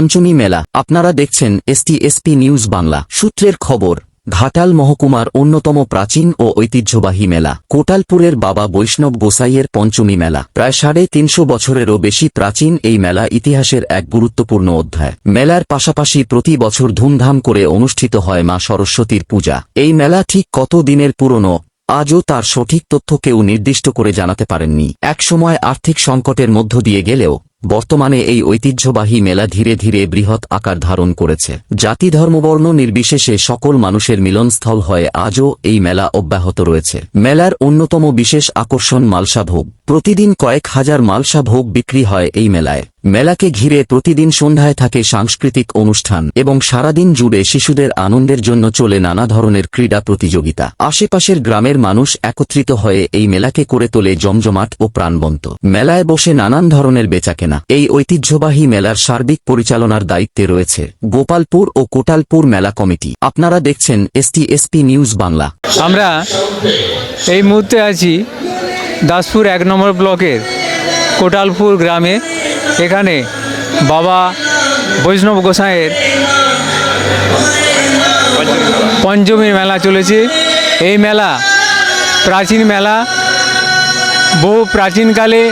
পঞ্চমী মেলা। আপনারা দেখছেন এসটি এসপি নিউজ বাংলা। সূত্রের খবর, ঘাটাল মহকুমার অন্যতম প্রাচীন ও ঐতিহ্যবাহী মেলা, কোটালপুরের বাবা বৈষ্ণব গোসাইয়ের পঞ্চমী মেলা। প্রায় সাড়ে তিনশো বছরেরও বেশি প্রাচীন এই মেলা ইতিহাসের এক গুরুত্বপূর্ণ অধ্যায়। মেলার পাশাপাশি প্রতি বছর ধুমধাম করে অনুষ্ঠিত হয় মা সরস্বতীর পূজা। এই মেলা ঠিক কত দিনের পুরনো, আজও তার সঠিক তথ্য কেউ নির্দিষ্ট করে জানাতে পারেননি। একসময় আর্থিক সংকটের মধ্য দিয়ে গেলেও বর্তমানে এই ঐতিহ্যবাহী মেলা ধীরে ধীরে বৃহৎ আকার ধারণ করেছে। জাতি ধর্মবর্ণ নির্বিশেষে সকল মানুষের মিলনস্থল হয়ে আজও এই মেলা অব্যাহত রয়েছে। মেলার অন্যতম বিশেষ আকর্ষণ মালসা ভোগ প্রতিদিন কয়েক হাজার মালসা ভোগ বিক্রি হয় এই মেলায়। মেলাকে ঘিরে প্রতিদিন সন্ধ্যায় থাকে সাংস্কৃতিক অনুষ্ঠান এবং সারাদিন জুড়ে শিশুদের আনন্দের জন্য চলে নানা ধরনের ক্রীড়া প্রতিযোগিতা। আশেপাশের গ্রামের মানুষ একত্রিত হয়ে এই মেলাকে করে তোলে জমজমাট ও প্রাণবন্ত। মেলায় বসে নানান ধরনের বেচাকেনা। এই ঐতিহ্যবাহী মেলার সার্বিক পরিচালনার দায়িত্বে রয়েছে গোপালপুর ও কোটালপুর মেলা কমিটি। আপনারা দেখছেন এসটি এসপি নিউজ বাংলা। আমরা এই মুহূর্তে আছি দাসপুর এক নম্বর ব্লকের কোটালপুর গ্রামে এখানে বাবা বৈষ্ণব গোসাঁয়ের পঞ্চমী মেলা চলেছে। এই মেলা প্রাচীন মেলা, বহু প্রাচীনকালে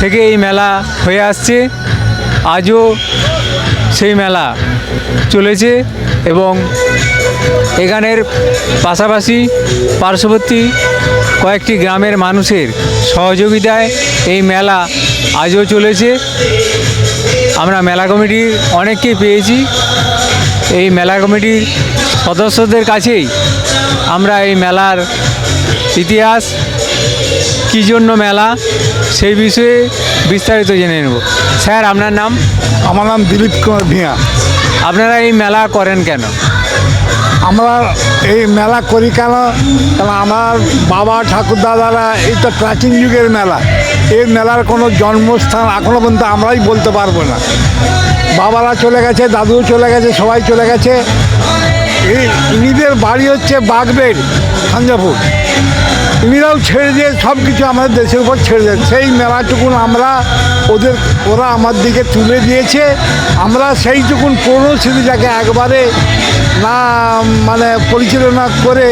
থেকে এই মেলা হয়ে আসছে। আজও সেই মেলা চলেছে এবং এখানের পাশাপাশি পার্শ্ববর্তী কয়েকটি গ্রামের মানুষের সহযোগিতায় এই মেলা আজও চলেছে। আমরা মেলা কমিটির অনেককেই পেয়েছি। এই মেলা কমিটির সদস্যদের কাছেই আমরা এই মেলার ইতিহাস কী জন্য মেলা সেই বিষয়ে বিস্তারিত জেনে নেব। স্যার আপনার নাম? আমার নাম দিলীপ কুমার ভিয়া। আপনারা এই মেলা করেন কেন? আমরা এই মেলা করি কেন? কারণ আমার বাবা ঠাকুর দাদারা এই তো প্রাচীন যুগের মেলা। এই মেলার কোনো জন্মস্থান এখনও পর্যন্ত আমরাই বলতে পারব না। বাবারা চলে গেছে, দাদুও চলে গেছে, সবাই চলে গেছে। এই, ইনিদের বাড়ি হচ্ছে বাগবেড় খাঞ্জাপুর ইনিরাও ছেড়ে দিয়ে সব কিছু আমাদের দেশের উপর ছেড়ে দেন সেই মেলাটুকুন আমরা ওদের, ওরা আমার দিকে তুলে দিয়েছে। আমরা সেইটুকুন পুরনো স্মৃতিটাকে একবারে না মানে পরিচালনা করে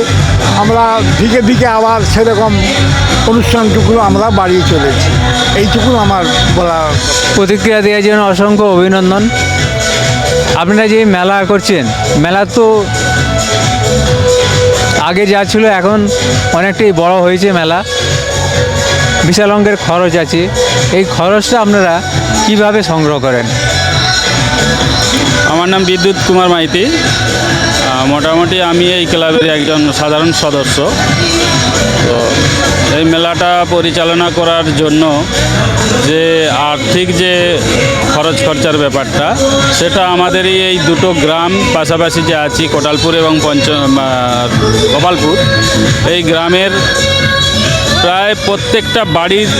আমরা দিকে দিকে আবার সেরকম অনুষ্ঠানটুকু আমরা বাড়িয়ে চলেছি। এইটুকুন আমার বলা প্রতিক্রিয়া দেওয়ার জন্য অসংখ্য অভিনন্দন। আপনারা যে মেলা করছেন, মেলা তো আগে যা ছিল, এখন অনেকটাই বড় হয়েছে মেলা। বিশাল অঙ্কের খরচ আছে। এই খরচটা আপনারা কীভাবে সংগ্রহ করেন? আমার নাম বিদ্যুৎ কুমার মাইতি। মোটামুটি আমি এই ক্লাবের একজন সাধারণ সদস্য। তো এই মেলাটা পরিচালনা করার জন্য যে আর্থিক যে খরচ খরচার ব্যাপারটা, সেটা আমাদেরই এই দুটো গ্রাম পাশাপাশি যে আছি, কোটালপুর এবং পঞ্চ গোপালপুর, এই গ্রামের প্রায় প্রত্যেকটা বাড়ির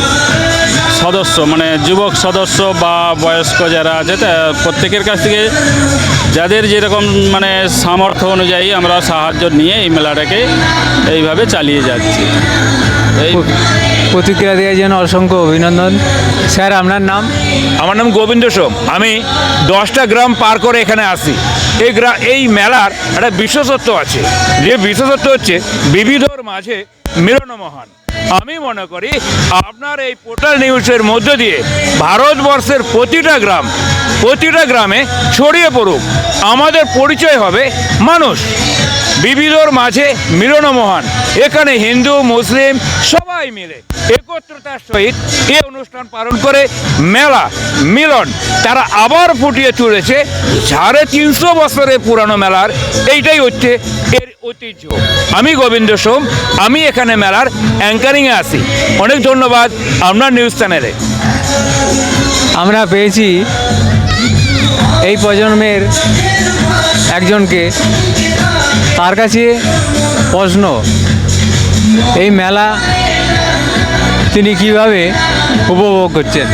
সদস্য মানে যুবক সদস্য বা বয়স্ক যারা আছে তা প্রত্যেকের কাছ থেকে যাদের যেরকম মানে সামর্থ্য অনুযায়ী আমরা সাহায্য নিয়ে এই মেলাটাকে এইভাবে চালিয়ে যাচ্ছি। এই প্রতিক্রিয়া দেওয়ার জন্য অসংখ্য অভিনন্দন। স্যার আপনার নাম? আমার নাম গোবিন্দ সোম। আমি দশটা গ্রাম পার করে এখানে আসি। এই গ্রাম এই মেলার একটা বিশেষত্ব আছে। যে বিশেষত্ব হচ্ছে বিবিধর মাঝে মিলন মহান আমি মনে করি আপনার এই পোর্টাল নিউজের মধ্য দিয়ে ভারতবর্ষের প্রতিটা গ্রাম, প্রতিটা গ্রামে ছড়িয়ে পড়ুক। আমাদের পরিচয় হবে মানুষ। বিবিধর মাঝে মিলন মহান এখানে হিন্দু, মুসলিম সবাই মিলে একত্রতার সহিত এই অনুষ্ঠান পালন করে মেলা, মিলন। তারা আবার ফুটিয়ে তুলেছে। সাড়ে তিনশো বছরের পুরানো মেলার। এইটাই হচ্ছে এর ঐতিহ্য। আমি গোবিন্দ সোম, আমি এখানে মেলার অ্যাঙ্কারিংয়ে আসি অনেক ধন্যবাদ আপনার নিউজ চ্যানেলে আমরা পেয়েছি এই প্রজন্মের একজনকে। তার কাছে প্রশ্ন, এই মেলা তিনি কীভাবে উপভোগ করছেন?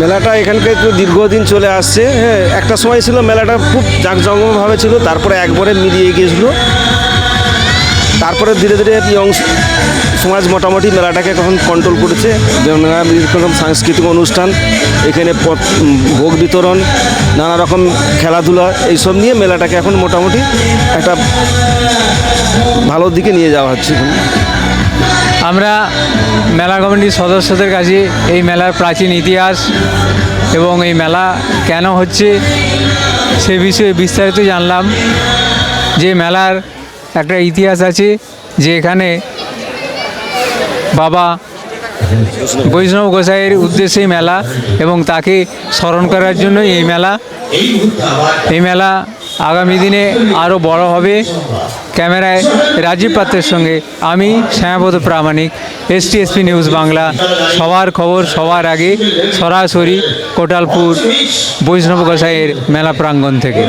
মেলাটা এখানকে একটু দীর্ঘদিন চলে আসছে হ্যাঁ একটা সময় ছিল মেলাটা খুব জাঁকজমকভাবে ছিল, তারপরে একবারে মিলিয়ে গিয়েছিল তারপরে ধীরে ধীরে ইয়ং সমাজ মোটামুটি মেলাটাকে এখন কন্ট্রোল করেছে রকম সাংস্কৃতিক অনুষ্ঠান, এখানে ভোগ বিতরণ নানা রকম খেলাধুলা, এইসব নিয়ে মেলাটাকে এখন মোটামুটি একটা ভালো দিকে নিয়ে যাওয়া হচ্ছে। আমরা মেলা কমিটির সদস্যদের কাছে এই মেলার প্রাচীন ইতিহাস এবং এই মেলা কেন হচ্ছে সে বিষয়ে বিস্তারিত জানলাম। যে মেলার একটা ইতিহাস আছে যে এখানে বাবা বৈষ্ণব গোসাইয়ের উদ্দেশ্যে মেলা এবং তাকে স্মরণ করার জন্য এই মেলা এই মেলা আগামী দিনে আরও বড় হবে। ক্যামেরায় রাজীব পাত্রের সঙ্গে আমি শ্যামাপদ প্রামাণিক এসটিএসপি নিউজ বাংলা। সবার খবর সবার আগে সরাসরি কোটালপুর বৈষ্ণব গোসাইয়ের মেলা প্রাঙ্গণ থেকে।